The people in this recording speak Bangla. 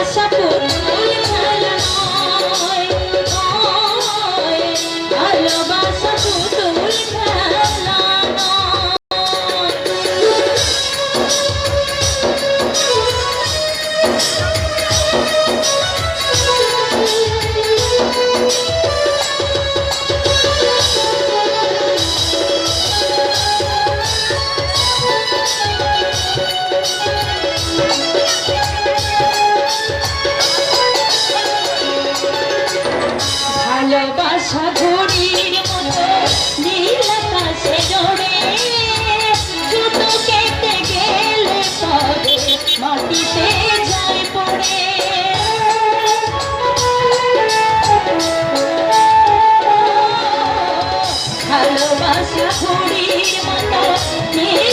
ভালোবাসা ভালোবাসা ঘড়ির মতো, নীল আকাশে জড়ে জুতো কেটে গেলে পরে মাটিতে যায় পড়ে। ভালোবাসা ঘড়ির মতো, নীল